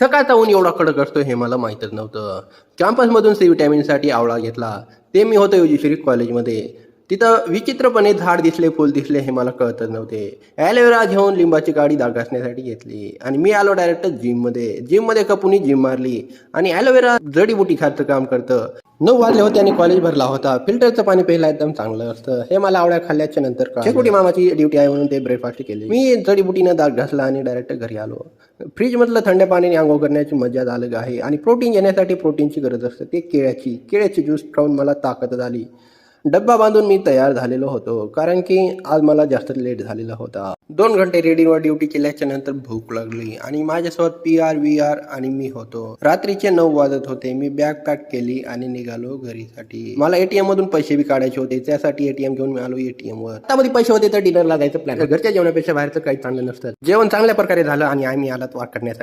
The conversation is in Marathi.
सकाळचा ऊन एवढा कडक असतो हे मला माहीतच नव्हतं. कॅम्पसमधून सी विटॅमिनसाठी आवळा घेतला. ते मी होतो योजीश्री कॉलेजमध्ये तिथं विचित्रपणे झाड दिसले फुल दिसले हे मला कळतच नव्हते. ॲलोवेरा घेऊन लिंबाची गाडी दाग घासण्यासाठी घेतली. आणि मी आलो डायरेक्ट जिममध्ये. जिममध्ये कपूनी जिम मारली. आणि ॲलोवेरा जडीबुटी खातं काम करतं. नऊ वाजले होते आणि कॉलेज भरला होता. फिल्टरचं पाणी प्यायला एकदम चांगलं असतं. हे मला आवड्या खाल्ल्याच्या नंतर शेकोटी मामाची ड्युटी आहे म्हणून ते ब्रेकफास्ट केले. मी जडीबुटीनं दाग घासला आणि डायरेक्ट घरी आलो. फ्रीजमधलं थंड पाण्याने आंघोळ करण्याची मजा अलग आहे. आणि प्रोटीन घेण्यासाठी प्रोटीनची गरज असते. ते केळ्याची केळ्याची ज्यूस खाऊन मला ताकद आली. डब्बा बांधून मी तयार झालेलो होतो कारण की आज मला जास्त लेट झालेला होता. दोन घंटे रेडिओवर ड्युटी केल्याच्यानंतर भूक लागली आणि माझ्यासोबत पी आर व्ही आर आणि मी होतो. रात्रीचे नऊ वाजत होते मी बॅग पॅक केली आणि निघालो घरीसाठी. मला एटीएम मधून पैसे बी काढायचे होते त्यासाठी एटीएम घेऊन मी आलो एटीएम वर. त्यामध्ये पैसे होते तर डिनरला जायचं प्लॅन घरच्या जेवणापेक्षा बाहेरचं काही चांगलं नसतं. जेवण चांगल्या प्रकारे झालं आणि आम्ही आलात वाट करण्यासाठी